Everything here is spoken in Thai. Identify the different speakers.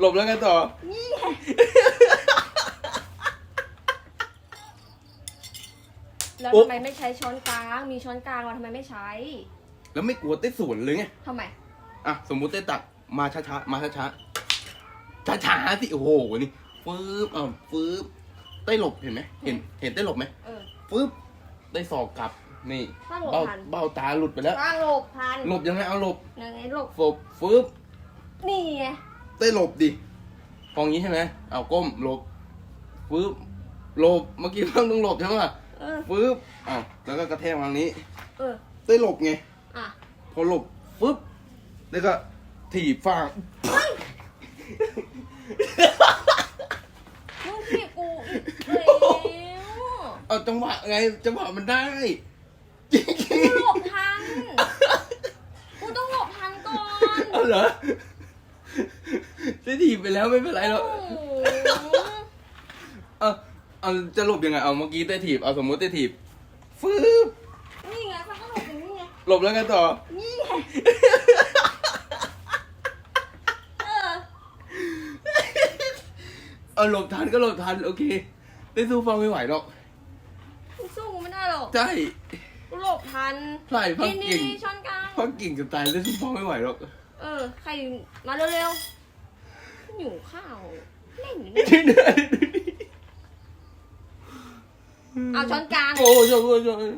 Speaker 1: หลบแล้วไงต่อ
Speaker 2: นี่ไงแล้ว
Speaker 1: โอ๊ะ
Speaker 2: ทำไมไม่ใช้ช้อนกลาง มีช้อนกลางเราทำไมไม่ใช้
Speaker 1: แล้วไม่กลัวเต้สวนเลยไง
Speaker 2: ทำไม
Speaker 1: อะ สมมุติเต้ตักมาช้าๆ มาช้าๆ ช้าๆสิ โอ้โห นี่ฟืบอะฟืบเต้หลบเห็นไหม เห็น เห็นเต้หลบไหม
Speaker 2: เออ
Speaker 1: ฟืบเต้สอกกลับ นี่
Speaker 2: ถ้าหลบ
Speaker 1: เบ้า
Speaker 2: ทัน
Speaker 1: เบ้าตาหลุดไปแล้ว
Speaker 2: ตั้งหลบทัน
Speaker 1: หลบยังไงเอาหลบ
Speaker 2: ยังไงหลบ
Speaker 1: ฟบฟืบ
Speaker 2: นี่ไง
Speaker 1: เต้หลบดิฟองนี้ใช่ไหมเอาก้มหลบฟืบหลบเมื่อกี้เพิ่งต้องหลบใช่ไหม
Speaker 2: เออ
Speaker 1: ฟืบอ้าวแล้วก็กระแทกทางนี้
Speaker 2: เออ
Speaker 1: เต้หลบไง
Speaker 2: อะ
Speaker 1: พอหลบฟึบแล้วก็ถีบฟาง
Speaker 2: มึงที่กูอีกแล้ว
Speaker 1: เอาจังหวะไงจังหวะมันได้จริง
Speaker 2: กูหลบทันกูต้องหลบทันก่อน
Speaker 1: ๆเอาเหรอ จะถีบไปแล้วไม่เป็นไรหรอกเอาเอาจะหลบยังไงเอาเมื่อกี้เต้ถีบเอาสมมติเต้ถีบฟึบ
Speaker 2: นี่ไงเขาก็หลบอย่างนี้ไง
Speaker 1: หลบแล้วไงต่อ
Speaker 2: นี่ไงเออ
Speaker 1: เอาหลบทันก็หลบทันโอเคเต้สู้ฟังไม่ไหวหรอก
Speaker 2: กูสู้กูไม่ได้หรอก
Speaker 1: ใช่
Speaker 2: กูหลบทัน
Speaker 1: ใช่พัก
Speaker 2: นี่
Speaker 1: เก่ง
Speaker 2: นี่ช้อนกลาง
Speaker 1: พักเก่งจะตายเต้สู้ฟังไม่ไหวหรอก
Speaker 2: เออ ใครมาเร็วๆหิวข้าวเล่นอยู่
Speaker 1: นี่
Speaker 2: เนี่ย
Speaker 1: เหนื่อย
Speaker 2: เอาช้อนกลาง
Speaker 1: โอ้ยโอ้ยโอ้ย